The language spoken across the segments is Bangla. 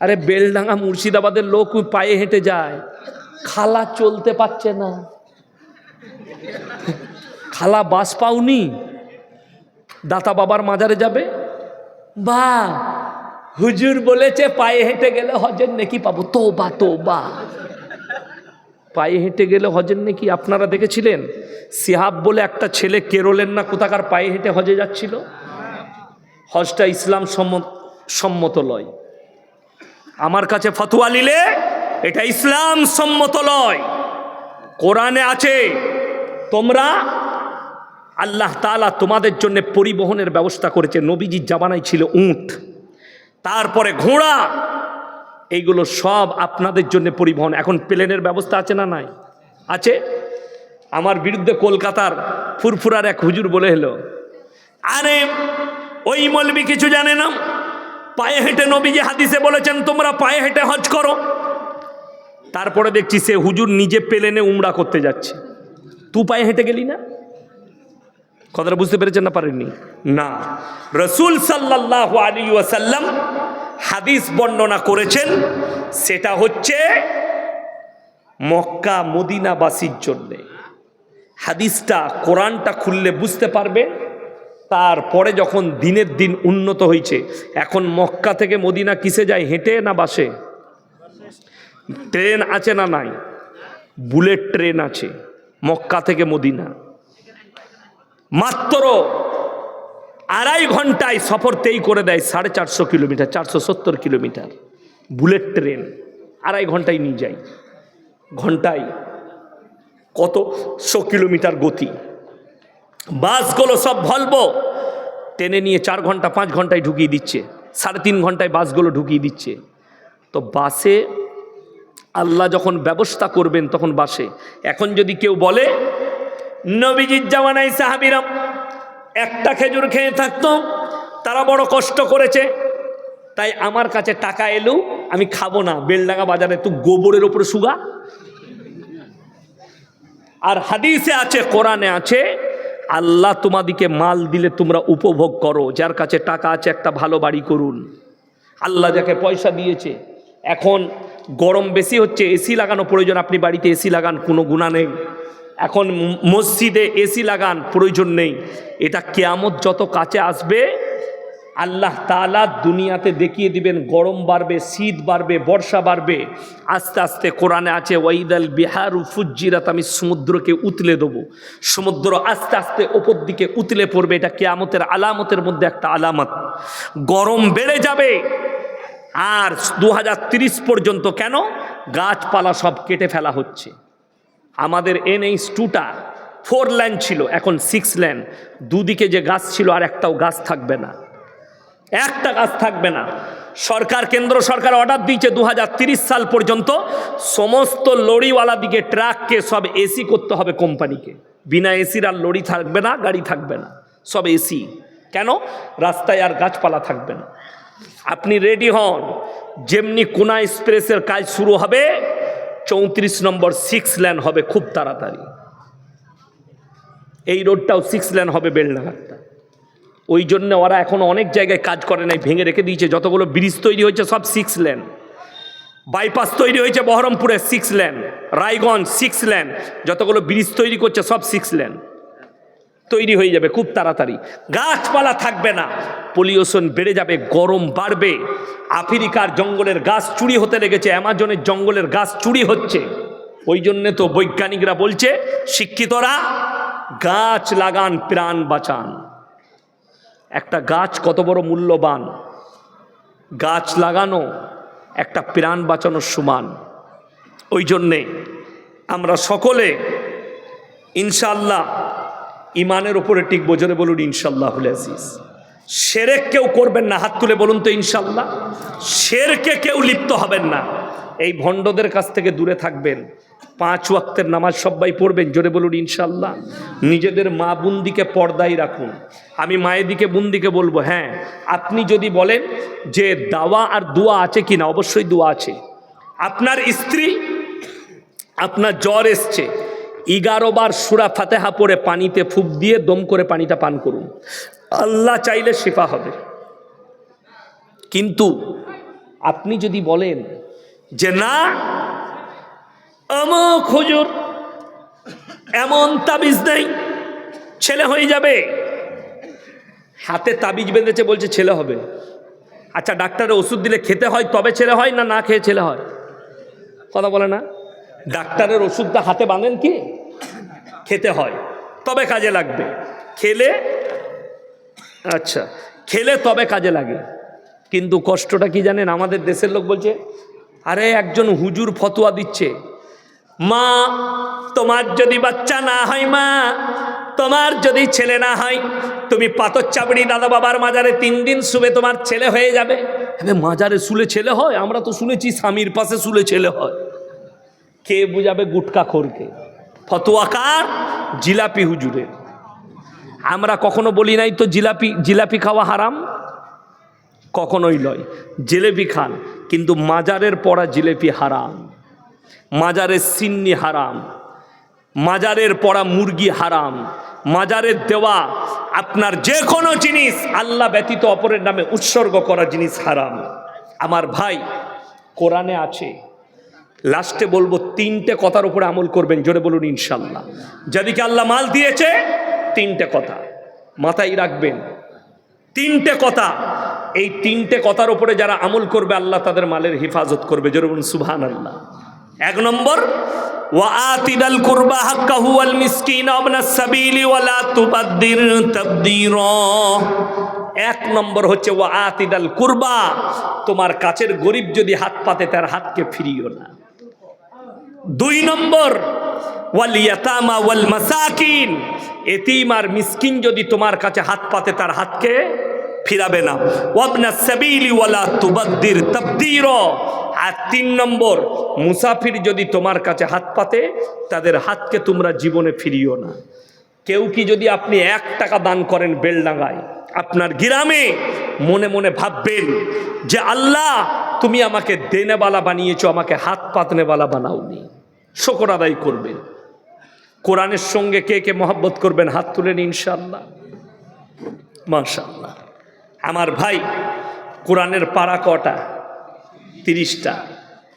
আরে বেলডাঙ্গা মুর্শিদাবাদের লোক পায়ে হেঁটে যায়। খালা চলতে পারছে না। খালা বাস পাওনি। দাতা বাবার মাজারে যাবে। বা হুজুর বলেছে পায়ে হেঁটে গেলে হজের নাকি পাবো। তো বা তো বা পায়ে হেঁটে গেলে হজের নাকি? আপনারা দেখেছিলেন? সিহাব বলে একটা ছেলে কেরলের না কোথাকার পায়ে হেঁটে হজে যাচ্ছিল? হজটা ইসলাম সম্মত সম্মত লয়। আমার কাছে ফতোয়া নিলে এটা ইসলাম সম্মত লয় কোরআনে আছে, তোমরা আল্লাহ তাআলা তোমাদের জন্য পরিবহনের ব্যবস্থা করেছে। নবীজির জামানায় ছিল উঁট, তারপরে ঘোড়া, এইগুলো সব আপনাদের জন্য পরিবহন। এখন প্লেনের ব্যবস্থা আছে না নাই? আছে? আমার বিরুদ্ধে কলকাতার ফুরফুরার এক হুজুর বলে এলো, আরে, ওই মলবি কিছু জানে না? পায়ে হেঁটে নবীজি হাদিসে বলেছেন, তোমরা পায়ে হেঁটে হজ করো। তারপরে দেখছি সে হুজুর নিজে পেলেনে উমরা করতে যাচ্ছে। তু পায়ে হেঁটে গেলি না? কথাটা বুঝতে পেরেছেন না পারেননি? না। রসুল সাল্লাহ আলী ওয়াসাল্লাম হাদিস বর্ণনা করেছেন, সেটা হচ্ছে মক্কা মদিনাবাসীর জন্যে। হাদিসটা, কোরআনটা খুললে বুঝতে পারবে তারপরে যখন দিনের দিন উন্নত হয়েছে এখন মক্কা থেকে মদিনা কিসে যায়? হেঁটে না বাসে? ট্রেন আছে না নাই? বুলেট ট্রেন আছে, মক্কা থেকে মদিনা। মাত্র আড়াই ঘন্টায় সফর তেই করে দেয় সাড়ে চারশো কিলোমিটার, চারশো সত্তর কিলোমিটার। বুলেট ট্রেন আড়াই ঘন্টায় নিয়ে যায়। ঘন্টায় কত? শো কিলোমিটার গতি। বাসগুলো সব ভলবো টেনে নিয়ে চার ঘণ্টা, পাঁচ ঘন্টায় ঢুকিয়ে দিচ্ছে। সাড়ে তিন ঘন্টায় বাসগুলো ঢুকিয়ে দিচ্ছে। তো বাসে আল্লাহ যখন ব্যবস্থা করবেন তখন বাসে। এখন যদি কেউ বলে, নবীজির জামানায় সাহাবিরাম একটা খেজুর খেয়ে থাকতো, তারা বড় কষ্ট করেছে, তাই আমার কাছে টাকা এলেও আমি খাব না। বেলডাঙ্গা বাজারে তো গোবরের ওপরে সুগা। আর হাদিসে আছে, কোরআনে আছে আল্লাহ তোমাদিকে মাল দিলে তোমরা উপভোগ করো। যার কাছে টাকা আছে একটা ভালো বাড়ি করুন। আল্লাহ যাকে পয়সা দিয়েছে, এখন গরম বেশি হচ্ছে, এসি লাগানো প্রয়োজন, আপনি বাড়িতে এসি লাগান, কোনো গুণা নেই। এখন মসজিদে এসি লাগান প্রয়োজন নেই। এটা কেয়ামত যত কাছে আসবে আল্লাহ তালা দুনিয়াতে দেখিয়ে দিবেন, গরম বাড়বে, শীত বাড়বে, বর্ষা বাড়বে। আস্তে আস্তে কোরআনে আছে, ওয়াইদাল বিহার ফুজ্জিরাত আমি সমুদ্রকে উতলে দেবো। সমুদ্র আস্তে আস্তে ওপর দিকে উতলে পড়বে, এটা কেয়ামতের আলামতের মধ্যে একটা আলামত। গরম বেড়ে যাবে। আর দু পর্যন্ত কেন? গাছপালা সব কেটে ফেলা হচ্ছে। আমাদের এনএইচ টুটা ফোর ল্যান্ড ছিল, এখন সিক্স ল্যান্ড দুদিকে যে গাছ ছিল, আর একটাও গাছ থাকবে না। একটা গাছ থাকবে না। সরকার, কেন্দ্র সরকার অর্ডার দিয়েছে দু সাল পর্যন্ত। সমস্ত লরিওয়ালা দিকে ট্রাককে সব এসি করতে হবে কোম্পানিকে। বিনা এসির আর লরি থাকবে না, গাড়ি থাকবে না। সব এসি কেন? রাস্তায় আর গাছপালা থাকবে না। আপনি রেডি হন। যেমনি কোনা এক্সপ্রেসের কাজ শুরু হবে, চৌত্রিশ নম্বর সিক্স ল্যান হবে খুব তাড়াতাড়ি। এই রোডটাও সিক্স ল্যান হবে বেলডাঘাটটা ওই জন্য ওরা এখন অনেক জায়গায় কাজ করে নাই, ভেঙে রেখে দিয়েছে। যতগুলো ব্রিজ তৈরি হয়েছে, সব সিক্স লেন বাইপাস তৈরি হয়েছে বহরমপুরে six lane Raiganj six lane যতগুলো ব্রিজ তৈরি করছে, সব সিক্স লেন তৈরি হয়ে যাবে খুব তাড়াতাড়ি। গাছপালা থাকবে না। পলিউশন বেড়ে যাবে, গরম বাড়বে। আফ্রিকার জঙ্গলের গাছ চুরি হতে লেগেছে, অ্যামাজনের জঙ্গলের গাছ চুরি হচ্ছে। ওই জন্যে তো বৈজ্ঞানিকরা বলছে, শিক্ষিতরা গাছ লাগান, প্রাণ বাঁচান। একটা গাছ কত বড় মূল্যবান। গাছ লাগানো একটা প্রাণ বাঁচানোর সমান। ওই জন্যে আমরা সকলে ইনশাল্লাহ ইমানের উপরে টিকবো। জোরে বলুন ইনশাল্লাহ আজিজ। সেরেক কেউ করবেন না, হাত তুলে বলুন তো ইনশাল্লাহ শেরকে কেউ লিপ্ত হবেন না। এই ভণ্ডদের কাছ থেকে দূরে থাকবেন। পাঁচ ওয়াক্তের নামাজ সবাই পড়বেন, জোরে বলুন ইনশাল্লাহ নিজেদের মা বুন্দিকে পর্দায় রাখুন। আমি মায়ের দিকে বুন্দিকে বলব হ্যাঁ আপনি যদি বলেন যে দাওয়া আর দোয়া আছে কি না অবশ্যই দোয়া আছে। আপনার স্ত্রী, আপনার জ্বর এসছে, এগারো বার সুরা ফাতেহা পরে পানিতে ফুপ দিয়ে দম করে পানিটা পান করুন। আল্লাহ চাইলে শিফা হবে। কিন্তু আপনি যদি বলেন যে না অমুক হুজুর, এমন তাবিজ নেই, ছেলে হয়ে যাবে। হাতে তাবিজ বেঁধেছে বলছে ছেলে হবে। আচ্ছা ডাক্তারের ওষুধ দিলে খেতে হয়, তবে ছেলে হয় না না খেয়ে ছেলে হয়? কথা বলে না? ডাক্তারের ওষুধটা হাতে বাঁধেন কি? খেতে হয়, তবে কাজে লাগবে। খেলে আচ্ছা খেলে তবে কাজে লাগে। কিন্তু কষ্টটা কি জানেন? আমাদের দেশের লোক বলছে, আরে একজন হুজুর ফতোয়া দিচ্ছে। মা, তোমার যদি বাচ্চা না হয় মা, তোমার যদি ছেলে না হয়, তুমি পাথর চাপড়ি দাদা বাবার মাজারে তিন দিন শুবে তোমার ছেলে হয়ে যাবে। আরে মাজারে শুলে ছেলে হয়? আমরা তো শুনেছি স্বামীর পাশে শুলে ছেলে হয়। কে বুঝাবে গুটকা খোরকে? ফতোয়াকার জিলাপি হুজুরের। আমরা কখনো বলি নাই তো জিলাপি জিলাপি খাওয়া হারাম? কখনোই নয়। জিলেপি খান, কিন্তু মাজারের পড়া জিলেপি হারাম। মাজারের সিন্নি হারাম, মাজারের পড়া মুরগি হারাম, মাজারের দেওয়া আপনার যে কোনো জিনিস আল্লাহ ব্যতীত অপরের নামে উৎসর্গ করা জিনিস হারাম। আমার ভাই, কোরআনে আছে, লাস্টে বলব তিনটে কথার উপরে আমল করবেন, জোরে বলুন ইনশাল্লাহ। যাদিকে আল্লাহ মাল দিয়েছে, তিনটে কথা মাথায় রাখবেন। তিনটে কথা, এই তিনটে কথার উপরে যারা আমল করবে, আল্লাহ তাদের মালের হেফাজত করবে, জোরে বলুন সুবহান আল্লাহ এক নম্বর وآتنا القربى حقه والمسكين وابن السبيل ولا تبذر تبذيرا এক নম্বর হচ্ছে ওয়া আতিদাল কুরবা তোমার কাছের গরিব যদি হাত পাতে তার হাতকে ফিরিও না দুই নম্বর ওয়াল ইয়াতামা ওয়াল মাসাকিন এতিম আর মিসকিন যদি তোমার কাছে হাত পাতে তার হাতকে ফিরাবে না। ওয়াবনা সাবিলি ওয়ালা তুবাদ্দির তাবদির। আর তিন নম্বর, মুসাফির যদি তোমার কাছে হাত পাতে, তাদের হাতকে তোমরা জীবনে ফিরিও না। কেউ কি যদি আপনি এক টাকা দান করেন বেলডাঙ্গায়, আপনার গ্রামে মনে মনে ভাববেন যে, আল্লাহ, তুমি আমাকে দেনেবালা বানিয়েছো, আমাকে হাত পাতনেবালা বানাওনি। শকর আদায় করবেন কোরআনের সঙ্গে কে কে মহাব্বত করবেন? হাত তুলেন ইনশাল্লাহ মাশাল্লাহ আমার ভাই কোরআনের পাড়া কটা? তিরিশটা।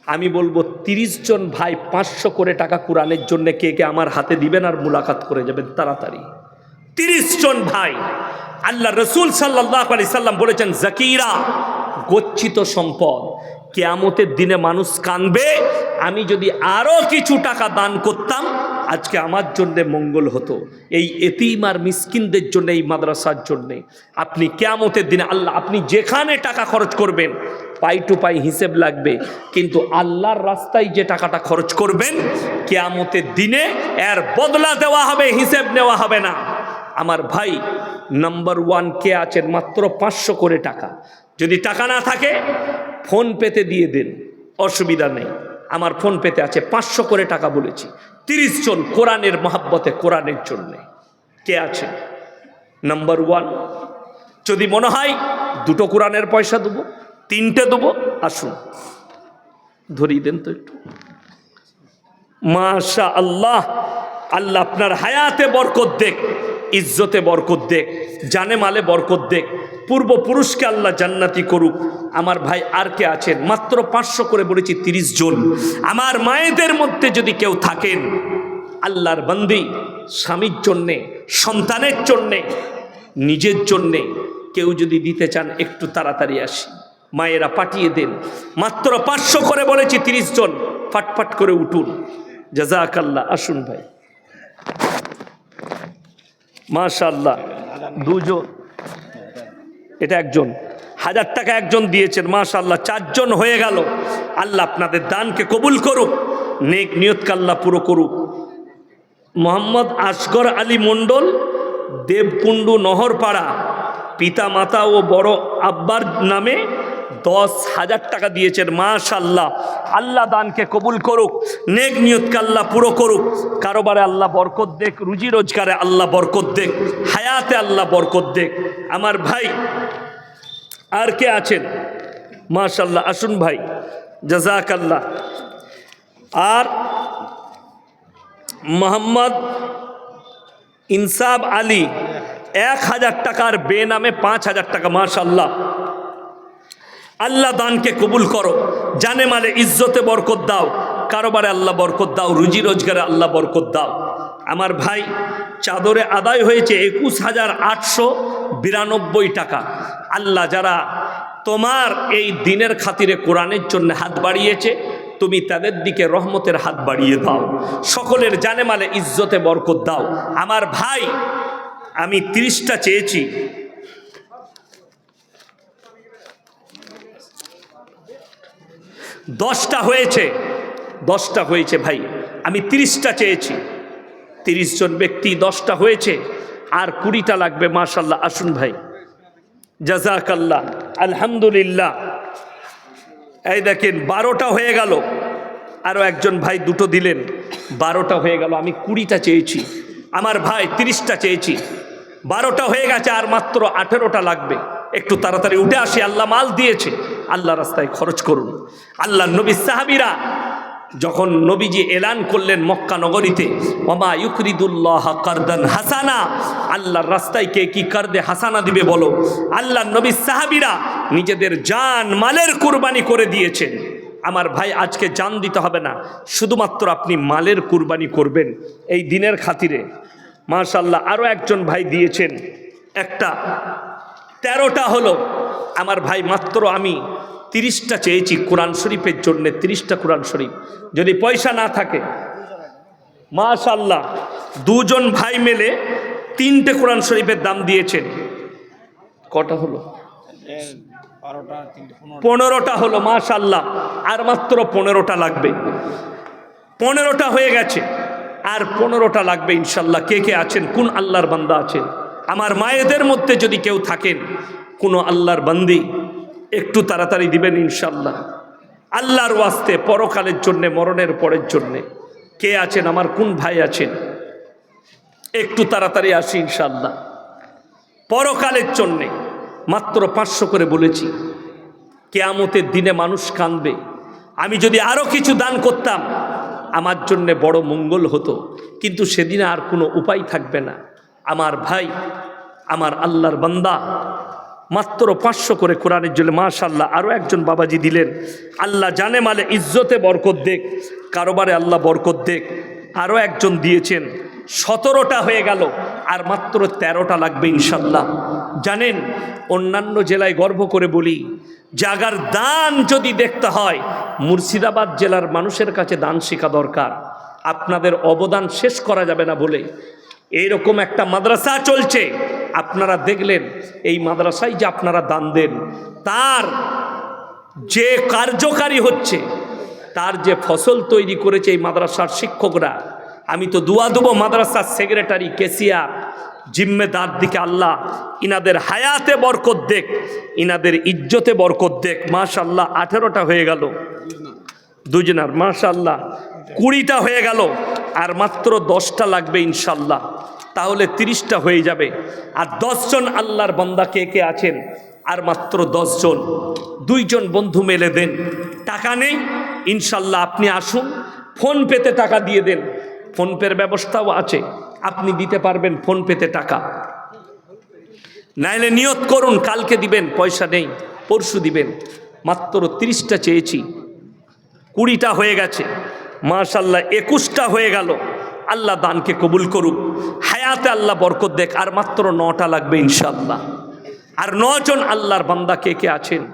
আমি বলব তিরিশ জন ভাই পাঁচশো করে টাকা কোরআনের জন্য কে কে আমার হাতে দিবেন আর মুলাকাত করে যাবেন তাড়াতাড়ি। তিরিশ জন ভাই। আল্লাহ রসুল সাল্লাহ আলি সাল্লাম বলেছেন, জাকিরা, গচ্ছিত সম্পদ। কেয়ামতের দিনে মানুষ কানবে আমি যদি আরও কিছু টাকা দান করতাম আজকে আমার জন্যে মঙ্গল হতো। এই এতিম আর মিসকিনদের জন্য এই মাদ্রাসার জন্যে। আপনি কেয়ামতের দিনে আল্লাহ আপনি যেখানে টাকা খরচ করবেন, পাই টু পাই হিসেব লাগবে। কিন্তু আল্লাহর রাস্তায় যে টাকাটা খরচ করবেন, কেয়ামতের দিনে এর বদলা দেওয়া হবে, হিসেব নেওয়া হবে না। আমার ভাই, নাম্বার ওয়ান কে আছেন মাত্র পাঁচশো করে টাকা। যদি টাকা না থাকে, ফোন পেতে দিয়ে দেন। অসুবিধা নেই। আমার ফোন পেতে আছে পাঁচশো করে টাকা বলেছি। তিরিশ জন কোরআনের মহাব্বতে কোরআনের জন্যে। কে আছে? নাম্বার ওয়ান যদি মনে হয় দুটো কোরআনের পয়সা দেবো, তিনটে দেবো, আসুন। ধরিয়ে দেন তো একটু। মাশা আল্লাহ আল্লাহ আপনার হায়াতে বরকত দেখ, ইজ্জতে বরকত দেখ, জানে মালে বরকত দেখ। পূর্বপুরুষকে আল্লাহ জান্নাতি করুক। আমার ভাই আর কে আছেন? মাত্র পাঁচশো করে বলেছি তিরিশ জন। আমার মায়েদের মধ্যে যদি কেউ থাকেন, আল্লাহর বান্দি, স্বামীর জন্যে, সন্তানের জন্যে, নিজের জন্যে, কেউ যদি দিতে চান, একটু তাড়াতাড়ি আসি। মায়েরা পাঠিয়ে দেন। মাত্র পাঁচশো করে বলেছি তিরিশ জন। ফাটফাট করে উঠুন। জাজাকাল্লাহ আসুন ভাই। মাশাল্লাহ দুজন এটা একজন। হাজার টাকা একজন দিয়েছেন মাশাল্লাহ চারজন হয়ে গেল। আল্লাহ আপনাদের দানকে কবুল করুক, নেক নিয়তকে আল্লাহ পুরো করুক। মোহাম্মদ আসগর আলী মণ্ডল, দেবকুণ্ডু নহরপাড়া পিতা মাতা ও বড় আব্বার নামে দশ হাজার টাকা দিয়েছেন মাশাল্লাহ আল্লাহ দানকে কবুল করুক, নেক নিয়তকে আল্লাহ পুরো করুক। কারোবারে আল্লাহ বরকত দেখ, রুজি রোজগারে আল্লাহ বরকত দেখ, হায়াতে আল্লাহ বরকত দেখ। আমার ভাই, আর কে আছেন? মাশাল্লাহ আসুন ভাই। জাজাক আল্লাহ আর মোহাম্মদ ইনসাব আলী, এক হাজার টাকার বে নামে পাঁচ হাজার টাকা মাশাল্লাহ আল্লাহ দানকে কবুল করো। জানে মালে ইজ্জতে বরকত দাও, কারোবারে আল্লাহ বরকত দাও, রুজি রোজগারে আল্লাহ বরকত দাও। আমার ভাই চাদরে আদায় হয়েছে একুশ হাজার আটশো বিরানব্বই টাকা। আল্লাহ যারা তোমার এই দিনের খাতিরে কোরআনের জন্য হাত বাড়িয়েছে, তুমি তাদের দিকে রহমতের হাত বাড়িয়ে দাও। সকলের জানে মালে ইজ্জতে বরকত দাও। আমার ভাই, আমি তিরিশটা চেয়েছি দশটা হয়েছে দশটা হয়েছে ভাই। আমি তিরিশটা চেয়েছি। তিরিশ জন ব্যক্তি দশটা হয়েছে, আর কুড়িটা লাগবে মাশাল্লাহ আসুন ভাই। জাজাকাল্লাহ আলহামদুলিল্লাহ। এই দেখেন, বারোটা হয়ে গেল। আরও একজন ভাই দুটো দিলেন। বারোটা হয়ে গেল, আমি কুড়িটা চেয়েছি। আমার ভাই তিরিশটা চেয়েছি। বারোটা হয়ে গেছে, আর মাত্র আঠেরোটা লাগবে। একটু তাড়াতাড়ি উঠে আসি, আল্লাহ মাল দিয়েছে। আল্লাহ রাস্তায় খরচ করুন। আল্লাহ নবী সাহাবিরা যখন নবীজি এলান করলেন মক্কা নগরীতে, ওমা ইউকরিদুল্লাহ কারদান হাসানা। আল্লাহর রাস্তায় কে কি কার্দে হাসানা দিবে বলো? আল্লাহ নবী সাহাবিরা নিজেদের জান, মালের কুরবানি করে দিয়েছেন। আমার ভাই, আজকে জান দিতে হবে না, শুধুমাত্র আপনি মালের কুরবানি করবেন এই দিনের খাতিরে। মাশাল্লাহ আরও একজন ভাই দিয়েছেন। একটা তেরোটা হলো আমার ভাই মাত্র আমি তিরিশটা চেয়েছি কোরআন শরীফের জন্যে তিরিশটা কোরআন শরীফ। যদি পয়সা না থাকে মাশাল্লাহ দুজন ভাই মেলে তিনটে কোরআন শরীফের দাম দিয়েছেন। কটা হলো? পনেরোটা। হলো মাশাল্লাহ আর মাত্র পনেরোটা লাগবে। পনেরোটা হয়ে গেছে আর পনেরোটা লাগবে ইনশাল্লাহ কে কে আছেন? কোন আল্লাহর বান্দা আছেন? আমার মায়েদের মধ্যে যদি কেউ থাকেন, কোনো আল্লাহর বান্দি একটু তাড়াতাড়ি দিবেন ইনশাল্লাহ আল্লাহর ওয়াস্তে পরকালের জন্যে, মরণের পরের জন্যে। কে আছেন? আমার কোন ভাই আছেন? একটু তাড়াতাড়ি আসি ইনশাল্লাহ পরকালের জন্যে, মাত্র পাঁচশো করে বলেছি, কেয়ামতের দিনে মানুষ কাঁদবে। আমি যদি আরও কিছু দান করতাম, আমার জন্যে বড় মঙ্গল হতো, কিন্তু সেদিনে আর কোনো উপায় থাকবে না। আমার ভাই, আমার আল্লাহর বান্দা, মাত্র পাঁচশো করে কোরআনের জন্য মাশাল্লাহ আরও একজন বাবাজি দিলেন। আল্লাহ জানে মালে ইজ্জতে বরকত দেখ কারোবারে আল্লাহ বরকত দেখ আরও একজন দিয়েছেন, সতেরোটা হয়ে গেল, আর মাত্র তেরোটা লাগবে ইনশাল্লাহ জানেন, অন্যান্য জেলায় গর্ব করে বলি, জাগার দান যদি দেখতে হয়, মুর্শিদাবাদ জেলার মানুষের কাছে দান শেখা দরকার। আপনাদের অবদান শেষ করা যাবে না বলে এইরকম একটা মাদ্রাসা চলছে। আপনারা দেখলেন, এই মাদ্রাসায় যে আপনারা দান দেন, তার যে কার্যকারী হচ্ছে, তার যে ফসল তৈরি করেছে এই মাদ্রাসার শিক্ষকরা, আমি তো দুয়া দেবো মাদ্রাসার সেক্রেটারি কেসিয়ার জিম্মেদার দিকে আল্লাহ, ইনাদের হায়াতে বরকত দেখ, ইনাদের ইজ্জতে বরকত দেখ। মাশাল্লাহ আঠেরোটা হয়ে গেল। দুজনার মাশাল্লাহ কুড়িটা হয়ে গেল, আর মাত্র দশটা লাগবে ইনশাল্লাহ। তাহলে তিরিশটা হয়ে যাবে। আর দশজন আল্লাহর বান্দা কে কে আছেন? আর মাত্র দশজন। দুইজন বন্ধু মেলে দেন। টাকা নেই, ইনশাল্লাহ আপনি আসুন। ফোন পেতে টাকা দিয়ে দেন। ফোনপের ব্যবস্থাও আছে। আপনি দিতে পারবেন ফোন পেতে টাকা। নাইলে নিয়ত করুন, কালকে দিবেন, পয়সা নেই, পরশু দিবেন। মাত্র তিরিশটা চেয়েছি। কুড়িটা হয়ে গেছে। মাশাল্লাহ একুশটা হয়ে গেল। আল্লাহ দানকে কবুল করুক। হায়াতে আল্লাহ বরকত দেখ, আর মাত্র নটা লাগবে ইনশাল্লাহ আর নজন আল্লাহর বান্দা কে কে আছেন?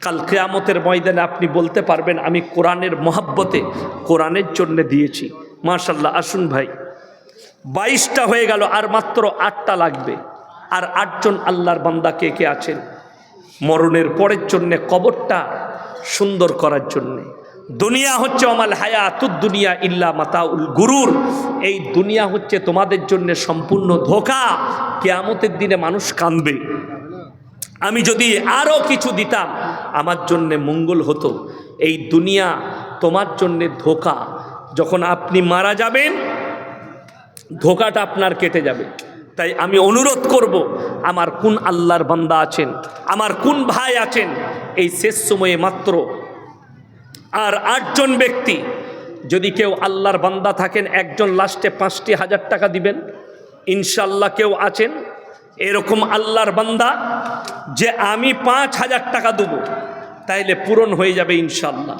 কাল কেয়ামতের ময়দানে আপনি বলতে পারবেন, আমি কোরআনের মহাব্বতে, কোরআনের জন্য দিয়েছি। মাশাল্লাহ আসুন ভাই। বাইশটা হয়ে গেল, আর মাত্র আটটা লাগবে। আর আটজন আল্লাহর বান্দা কে কে আছেন? মরণের পরের জন্যে, কবরটা সুন্দর করার জন্যে। দুনিয়া হচ্ছে অমাল হায়া হায়াতুদ দুনিয়া ইল্লা মাতাউল গুরুর। এই দুনিয়া হচ্ছে তোমাদের জন্য সম্পূর্ণ ধোকা। কেয়ামতের দিনে মানুষ কাঁদবে। আমি যদি আরও কিছু দিতাম, আমার জন্যে মঙ্গল হতো। এই দুনিয়া তোমার জন্যে ধোকা। যখন আপনি মারা যাবেন, ধোকাটা আপনার কেটে যাবে। তাই আমি অনুরোধ করব, আমার কোন আল্লাহর বান্দা আছেন, আমার কোন ভাই আছেন, এই শেষ সময়ে মাত্র আর আটজন ব্যক্তি, যদি কেউ আল্লাহর বান্দা থাকেন, একজন লাস্টে পাঁচটি হাজার টাকা দিবেন ইনশাল্লাহ কেউ আছেন, এরকম আল্লাহর বান্দা যে আমি পাঁচ হাজার টাকা দেবো, তাইলে পূরণ হয়ে যাবে ইনশাল্লাহ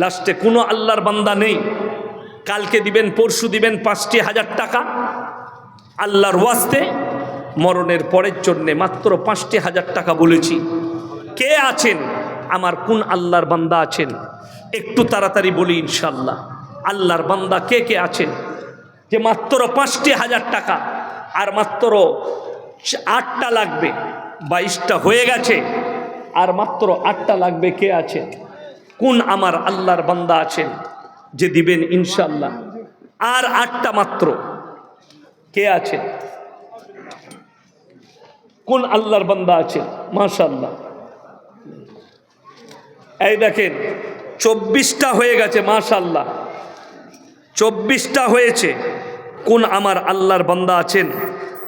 লাস্টে কোনো আল্লাহর বান্দা নেই, কালকে দিবেন, পরশু দিবেন পাঁচটি হাজার টাকা, আল্লাহর ওয়াস্তে মরণের পরের জন্যে মাত্র পাঁচটি হাজার টাকা বলেছি। কে আছেন? আমার কোন আল্লাহর বান্দা আছেন? একটু তাড়াতাড়ি বলি ইনশাল্লাহ আল্লাহর বান্দা কে কে আছেন? যে মাত্র পাঁচটি হাজার টাকা আর মাত্র আটটা লাগবে, বাইশটা হয়ে গেছে, আর মাত্র আটটা লাগবে কে আছেন? কোন আমার আল্লাহর বান্দা আছেন যে দিবেন ইনশাল্লাহ আর আটটা মাত্র কে আছেন? কোন আল্লাহর বান্দা আছেন? মাশাল্লাহ এই দেখেন চব্বিশটা হয়ে গেছে মাশাল্লাহ চব্বিশটা হয়েছে। কোন আমার আল্লাহর বান্দা আছেন?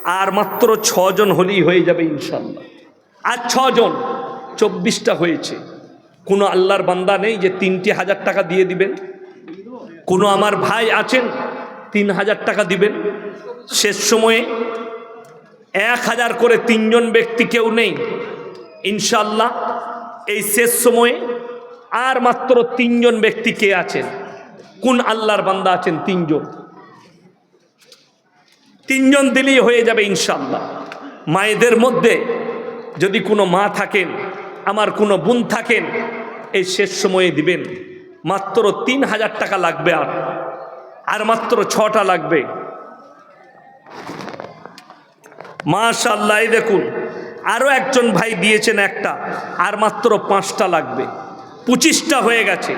আর মাত্র ছজন হলেই হয়ে যাবে ইনশাল্লাহ আর ছজন, চব্বিশটা হয়েছে। কোনো আল্লাহর বান্দা নেই যে তিনটি হাজার টাকা দিয়ে দিবেন? কোনো আমার ভাই আছেন, তিন হাজার টাকা দিবেন? শেষ সময়ে এক হাজার করে তিনজন ব্যক্তি কেউ নেই। ইনশাল্লাহ এই শেষ সময়ে আর মাত্র তিনজন ব্যক্তি কে আছেন? কোন আল্লাহর বান্দা আছেন তিনজন? তিনজন দিলেই হয়ে যাবে ইনশাল্লাহ মায়েদের মধ্যে যদি কোনো মা থাকেন, আমার কোনো বোন থাকেন, এই শেষ সময়ে দিবেন। মাত্র তিন হাজার টাকা লাগবে আর। আর মাত্র ছটা লাগবে। মাশাল্লাহ দেখুন আরও একজন ভাই দিয়েছেন একটা, আর মাত্র পাঁচটা লাগবে। পঁচিশটা হয়ে গেছে।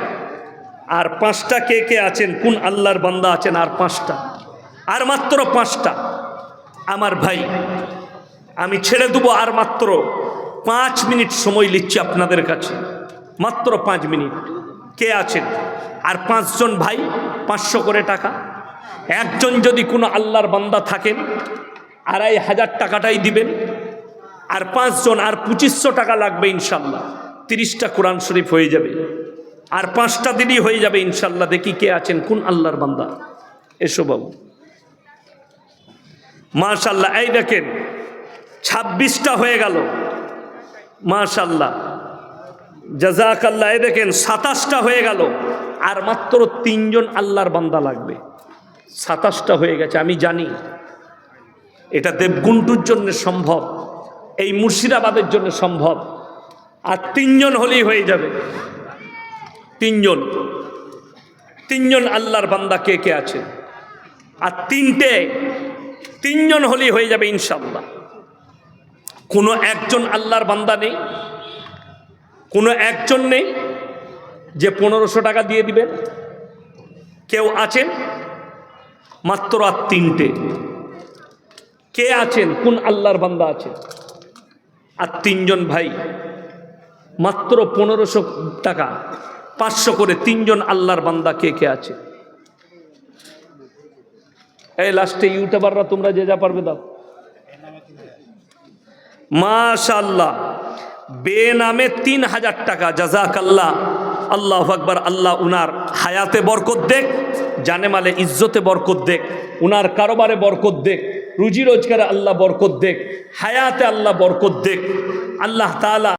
আর পাঁচটা কে কে আছেন? কোন আল্লাহর বান্দা আছেন? আর পাঁচটা। আর মাত্র পাঁচটা। আমার ভাই, আমি ছেড়ে দেবো আর মাত্র পাঁচ মিনিট সময় নিচ্ছি আপনাদের কাছে। মাত্র পাঁচ মিনিট। কে আছেন? আর পাঁচজন ভাই, পাঁচশো করে টাকা। একজন যদি কোনো আল্লাহর বান্দা থাকেন, আড়াই হাজার টাকাটাই দিবেন। আর পাঁচজন, আর পঁচিশশো টাকা লাগবে ইনশাল্লাহ। তিরিশটা কোরআন শরীফ হয়ে যাবে। আর পাঁচটা দিনই হয়ে যাবে ইনশাল্লাহ। দেখি কে আছেন, কোন আল্লাহর বান্দা? এসো বাবু। মাশাল্লাহ, এই দেখেন, ছাব্বিশটা হয়ে গেল। মাশাল্লাহ জাজাকাল্লাহ এই দেখেন, সাতাশটা হয়ে গেল। আর মাত্র তিনজন আল্লাহর বান্দা লাগবে। সাতাশটা হয়ে গেছে, আমি জানি। এটা দেবগুন্টুর জন্য সম্ভব, এই মুর্শিদাবাদের জন্য সম্ভব। আর তিনজন হলেই হয়ে যাবে। তিনজন। তিনজন আল্লাহর বান্দা কে কে আছে? আর তিনটে, তিনজন হলেই হয়ে যাবে ইনশাল্লাহ কোনো একজন আল্লাহর বান্দা নেই, কোনো একজন নেই যে পনেরোশো টাকা দিয়ে দিবেন কেউ আছেন? মাত্র আর তিনটে। কে আছেন? কোন আল্লাহর বান্দা আছেন? আর তিনজন ভাই। মাত্র পনেরোশো টাকা। পাঁচশো করে তিনজন আল্লাহর বান্দা কে কে আছে? এই লাস্টে ইউটিউবাররা তোমরা যে যা পারবে দাও। মাশাল্লাহ বেনামে তিন হাজার টাকা জাজাক আল্লাহ আল্লাহ আকবর, আল্লাহ উনার হায়াতে বরকত দেখ, জানে মালে ইজ্জতে বরকত দেখ, উনার কারোবারে বরকত দেখ, রুজি রোজগারে আল্লাহ বরকত দেখ, হায়াতে আল্লাহ বরকত দেখ। আল্লাহ তালা